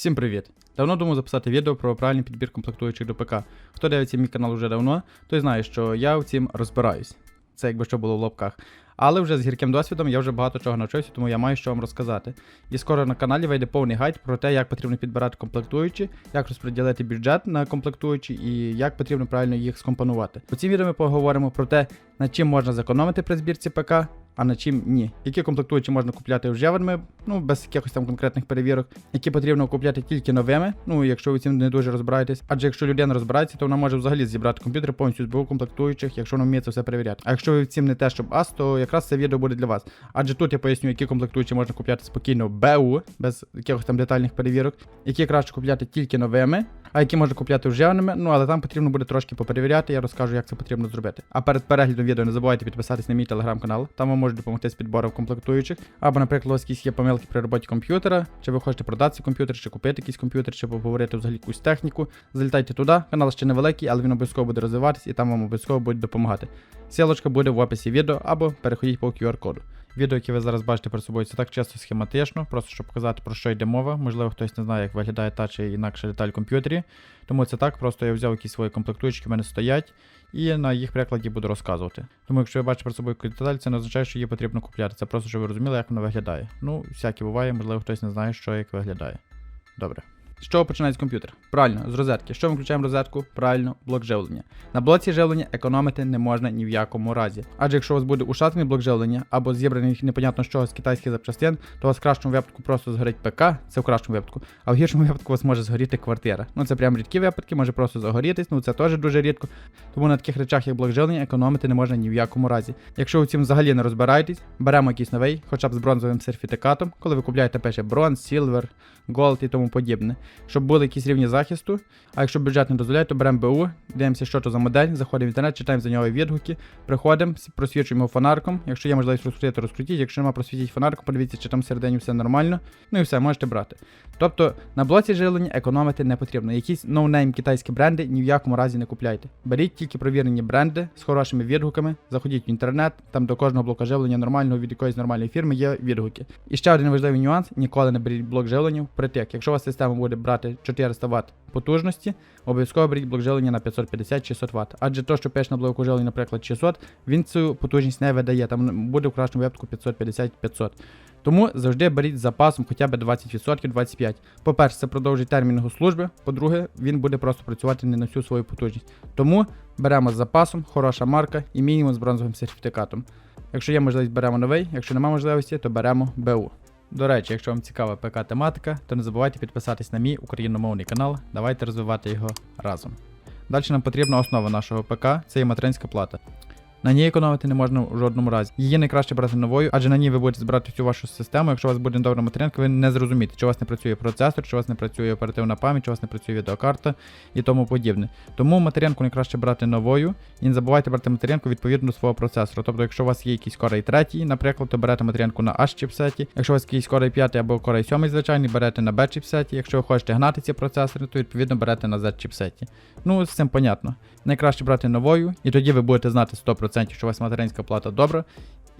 Всім привіт! Давно думав записати відео про правильний підбір комплектуючих до ПК. Хто дивиться мій канал вже давно, той знає, що я в цім розбираюсь. Це якби що було в лапках. Але вже з гірким досвідом я вже багато чого навчився, тому я маю що вам розказати. І скоро на каналі вийде повний гайд про те, як потрібно підбирати комплектуючі, як розподілити бюджет на комплектуючі і як потрібно правильно їх скомпонувати. У цім відео ми поговоримо про те, над чим можна зекономити при збірці ПК, а на чим ні. Які комплектуючі можна купляти вже вами, ну без якихось там конкретних перевірок, які потрібно купляти тільки новими, ну якщо ви цим не дуже розбираєтесь. Адже якщо людина розбирається, то вона може взагалі зібрати комп'ютер повністю з БУ комплектуючих, якщо вона вміє це все перевіряти. А якщо ви в цім не те, щоб ас, то якраз це відео буде для вас. Адже тут я поясню, які комплектуючі можна купляти спокійно БУ, без якихось там детальних перевірок, які краще купляти тільки новими. А які можна купляти вживаними, ну але там потрібно буде трошки поперевіряти, я розкажу, як це потрібно зробити. А перед переглядом відео не забувайте підписатись на мій телеграм-канал, там вам можуть допомогти з підбором комплектуючих. Або, наприклад, у вас якісь є помилки при роботі комп'ютера, чи ви хочете продати комп'ютер, чи купити якийсь комп'ютер, чи поговорити взагалі якусь техніку. Залітайте туди, канал ще невеликий, але він обов'язково буде розвиватись і там вам обов'язково будуть допомагати. Сілочка буде в описі відео або переходіть по QR-коду. Відео, яке ви зараз бачите перед собою, це так чисто схематично, просто щоб показати про що йде мова. Можливо, хтось не знає, як виглядає та чи інакша деталь в комп'ютері. Тому це так, просто я взяв якісь свої комплектуючки, в мене стоять, і на їх прикладі буду розказувати. Тому якщо ви бачите перед собою якусь деталь, це не означає, що її потрібно купляти. Це просто, щоб ви розуміли, як вона виглядає. Ну, всяке буває, можливо, хтось не знає, що як виглядає. Добре. З чого починається комп'ютер? Правильно, з розетки. Що ми включаємо розетку? Правильно, блок живлення. На блоці живлення економити не можна ні в якому разі. Адже якщо у вас буде ушатаний блок живлення або зібраний непонятно з чого з китайських запчастин, то у вас в кращому випадку просто згорить ПК, це в кращому випадку, а в гіршому випадку у вас може згоріти квартира. Ну це прям рідкі випадки, може просто загорітись, ну це теж дуже рідко. Тому на таких речах, як блок живлення, економити не можна ні в якому разі. Якщо ви цим взагалі не розбираєтесь, беремо якийсь новий, хоча б з бронзовим сертифікатом, коли ви купляєте пише бронз, сілвер, голд і тому подібне, щоб були якісь рівні захисту. А якщо бюджет не дозволяє, то беремо БУ, дивимося, що то за модель, заходимо в інтернет, читаємо за нього відгуки, приходимо, просвічуємо фонарком. Якщо є можливість розкрутити, розкрутіть. Якщо немає просвітіть фонарком, подивіться, чи там всередині все нормально. Ну і все, можете брати. Тобто на блоці живлення економити не потрібно. Якісь ноунейм китайські бренди ні в якому разі не купляйте. Беріть тільки провірені бренди з хорошими відгуками, заходіть в інтернет, там до кожного блока живлення нормального від якоїсь нормальної фірми є відгуки. І ще один важливий нюанс: ніколи не беріть блок живлення впритик. Якщо у вас система буде брати 400 Вт потужності, обов'язково беріть блок живлення на 550-600 Вт. Адже то, що пиш на блоку живлення, наприклад, 600, він цю потужність не видає, там буде в кращому випадку 550-500. Тому завжди беріть з запасом хоча б 20% 25%. По-перше, це продовжить термін його служби. По-друге, він буде просто працювати не на всю свою потужність. Тому беремо з запасом, хороша марка і мінімум з бронзовим сертифікатом. Якщо є можливість, беремо новий, якщо немає можливості, то беремо БУ. До речі, якщо вам цікава ПК-тематика, то не забувайте підписатись на мій україномовний канал. Давайте розвивати його разом. Далі нам потрібна основа нашого ПК це є материнська плата. На ній економити не можна в жодному разі. Її найкраще брати новою, адже на ній ви будете збирати всю вашу систему. Якщо у вас буде добра материнка, ви не зрозумієте, чи у вас не працює процесор, чи у вас не працює оперативна пам'ять, чи у вас не працює відеокарта і тому подібне. Тому материнку найкраще брати новою і не забувайте брати материнку відповідно до свого процесора. Тобто, якщо у вас є якийсь Core i 3, наприклад, то берете материнку на H чіпсеті. Якщо у вас якийсь Core i 5 або Core i 7 звичайний, берете на B чіпсеті. Якщо ви хочете гнати ці процесори, то відповідно берете на Z чіпсеті. Ну, з цим понятно. Найкраще брати новою, і тоді ви будете знати 100%, що у вас материнська плата добра.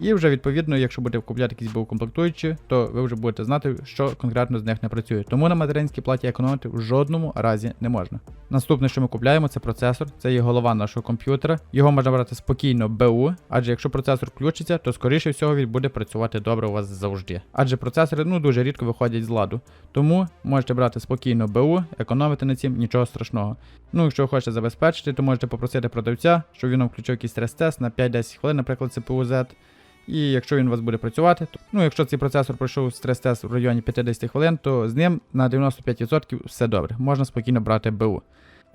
І вже відповідно, якщо будете купляти якісь комплектуючі, то ви вже будете знати, що конкретно з них не працює. Тому на материнській платі економити в жодному разі не можна. Наступне, що ми купляємо, це процесор, це є голова нашого комп'ютера. Його можна брати спокійно БУ, адже якщо процесор включиться, то скоріше всього він буде працювати добре у вас завжди. Адже процесори ну дуже рідко виходять з ладу. Тому можете брати спокійно БУ, економити на цим нічого страшного. Ну, якщо ви хочете забезпечити, то можете попросити продавця, щоб він вам включив якийсь стрес-тест на 5-10 хвилин, наприклад, CPU Z. І якщо він у вас буде працювати, то ну, якщо цей процесор пройшов стрес-тест в районі 50 хвилин, то з ним на 95% все добре. Можна спокійно брати БУ.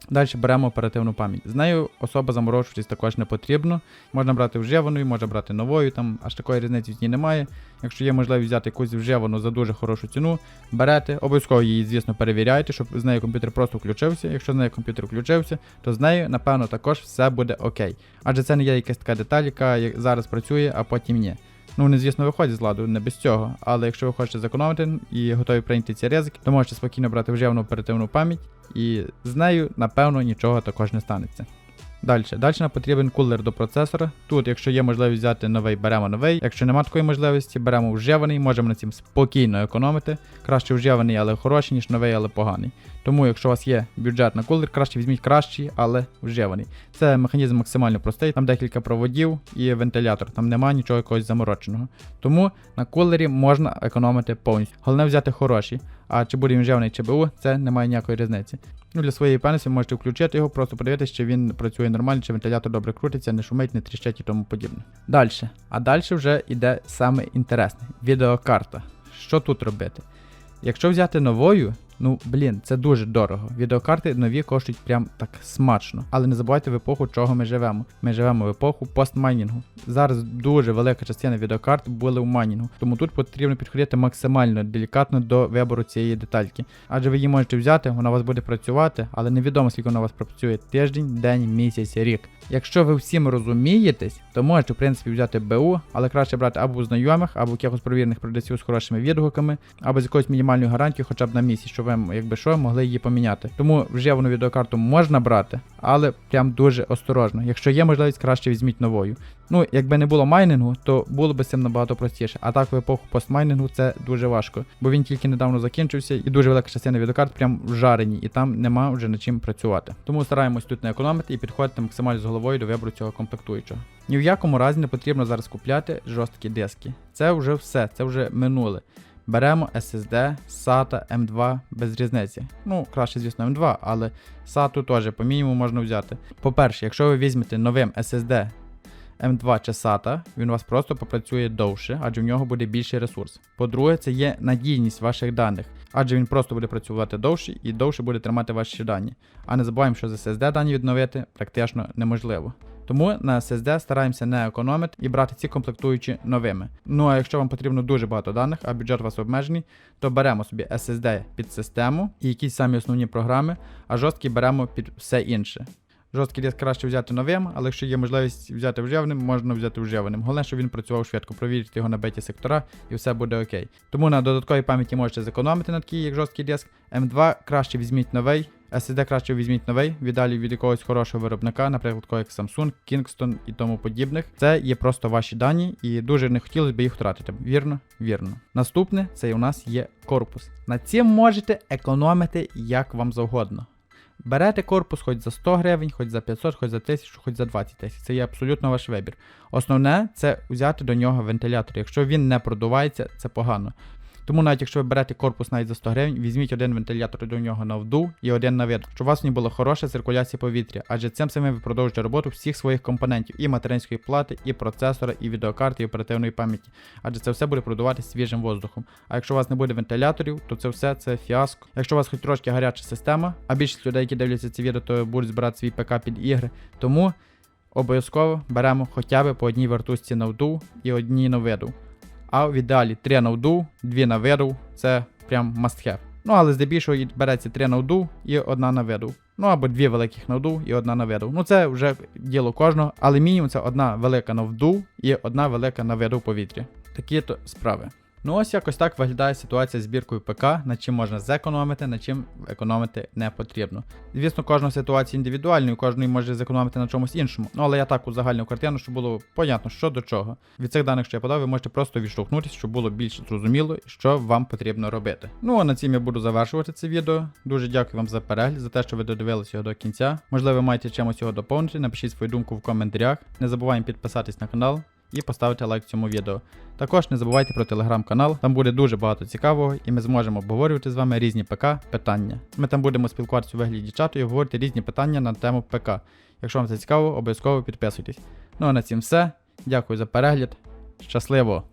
Далі беремо оперативну пам'ять. З нею особа заморочуватись також не потрібно. Можна брати вживаною, можна брати новою, там аж такої різниці в ній немає. Якщо є можливість взяти якусь вживану за дуже хорошу ціну, берете, обов'язково її, звісно, перевіряйте, щоб з нею комп'ютер просто включився. Якщо з нею комп'ютер включився, то з нею, напевно, також все буде окей. Адже це не є якась така деталь, яка зараз працює, а потім ні. Ну, вони, звісно, виходять з ладу, не без цього. Але якщо ви хочете зекономити і готові прийняти ці ризики, то можете спокійно брати вживну оперативну пам'ять, і з нею, напевно, нічого також не станеться. Далі. Далі нам потрібен кулер до процесора. Тут, якщо є можливість взяти новий, беремо новий. Якщо немає такої можливості, беремо вживаний, можемо на цим спокійно економити. Краще вживаний, але хороший, ніж новий, але поганий. Тому, якщо у вас є бюджет на кулер, краще візьміть кращий, але вживаний. Це механізм максимально простий, там декілька проводів і вентилятор, там немає нічого якогось замороченого. Тому на кулері можна економити повністю. Головне взяти хороший. А чи буде він вживаний, чи БУ, це немає ніякої різниці. Ну, для своєї певності ви можете включити його, просто подивитися, чи він працює нормально, чи вентилятор добре крутиться, не шумить, не тріщить і тому подібне. Далі. А далі вже йде саме інтересне відеокарта. Що тут робити? Якщо взяти новою, ну блін, це дуже дорого. Відеокарти нові коштують прям так смачно. Але не забувайте в епоху, чого ми живемо. Ми живемо в епоху постмайнінгу. Зараз дуже велика частина відеокарт були в майнінгу, тому тут потрібно підходити максимально делікатно до вибору цієї детальки. Адже ви її можете взяти, вона у вас буде працювати, але невідомо скільки вона у вас працює тиждень, день, місяць, рік. Якщо ви всім розумієтесь, то можете в принципі взяти БУ, але краще брати або у знайомих, або у якихось провірених продавців з хорошими відгуками, або з якоюсь мінімальною гарантією, хоча б на місяць, щоб якби що, могли її поміняти. Тому вживану відеокарту можна брати, але прям дуже осторожно. Якщо є можливість, краще візьміть новою. Ну, якби не було майнінгу, то було б з цим набагато простіше. А так в епоху постмайнінгу це дуже важко, бо він тільки недавно закінчився, і дуже велика частина відеокарт прям вжарені, і там нема вже над чим працювати. Тому стараємось тут не економити і підходити максимально з головою до вибору цього комплектуючого. Ні в якому разі не потрібно зараз купляти жорсткі диски. Це вже все, це вже минуле. Беремо SSD, SATA M2 без різниці. Ну, краще, звісно, M2, але SATA теж по мінімуму можна взяти. По-перше, якщо ви візьмете новим SSD M2 чи SATA, він у вас просто попрацює довше, адже в нього буде більший ресурс. По-друге, це є надійність ваших даних, адже він просто буде працювати довше і довше буде тримати ваші дані. А не забуваємо, що з SSD дані відновити практично неможливо. Тому на SSD стараємося не економити і брати ці комплектуючі новими. Ну а якщо вам потрібно дуже багато даних, а бюджет у вас обмежений, то беремо собі SSD під систему і якісь самі основні програми, а жорсткий беремо під все інше. Жорсткий диск краще взяти новим, але якщо є можливість взяти вживаним, можна взяти вживаним. Головне, щоб він працював швидко, провірити його на беті сектора і все буде окей. Тому на додатковій пам'яті можете зекономити на такий, як жорсткий диск. М2 краще візьміть новий. SSD краще візьміть новий, віддалі від якогось хорошого виробника, наприклад, як Samsung, Kingston і тому подібних. Це є просто ваші дані, і дуже не хотілося б їх втратити. Вірно? Вірно. Наступне це у нас є корпус. На цим можете економити як вам завгодно. Берете корпус хоч за 100 гривень, хоч за 500, хоч за 1000, хоч за 20 тисяч. Це є абсолютно ваш вибір. Основне це взяти до нього вентилятор. Якщо він не продувається, це погано. Тому навіть якщо ви берете корпус навіть за 100 гривень, візьміть один вентилятор до нього на вдув і один на вид, щоб у вас в ній була хороша циркуляція повітря, адже цим самим ви продовжуєте роботу всіх своїх компонентів, і материнської плати, і процесора, і відеокарти, і оперативної пам'яті. Адже це все буде продувати свіжим воздухом. А якщо у вас не буде вентиляторів, то це все це фіаско. Якщо у вас хоч трошки гаряча система, а більшість людей, які дивляться ці відео, то будуть збирати свій ПК під ігри. Тому обов'язково беремо хоча б по одній вертушці на вдув і одній на виду. А в ідеалі 3 на вдув, 2 на виду, це прям must have. Ну, але здебільшого береться 3 на вдув і одна на виду. Ну або дві великих на вдув і одна на виду. Ну це вже діло кожного, але мінімум це одна велика на вду і одна велика на виду в повітрі. Такі то справи. Ну ось якось так виглядає ситуація з збіркою ПК, над чим можна зекономити, над чим економити не потрібно. Звісно, кожна ситуація індивідуальна, і кожної може зекономити на чомусь іншому. Ну але я так загальну картину, щоб було понятно, що до чого. Від цих даних, що я подав, ви можете просто відштовхнутися, щоб було більш зрозуміло, що вам потрібно робити. Ну а на цим я буду завершувати це відео. Дуже дякую вам за перегляд, за те, що ви додивилися його до кінця. Можливо, ви маєте чимось його доповнити. Напишіть свою думку в коментарях. Не забуваємо підписатись на канал і поставити лайк цьому відео. Також не забувайте про телеграм-канал, там буде дуже багато цікавого, і ми зможемо обговорювати з вами різні ПК питання. Ми там будемо спілкуватися у вигляді чату і обговорювати різні питання на тему ПК. Якщо вам це цікаво, обов'язково підписуйтесь. Ну а на цім все. Дякую за перегляд. Щасливо!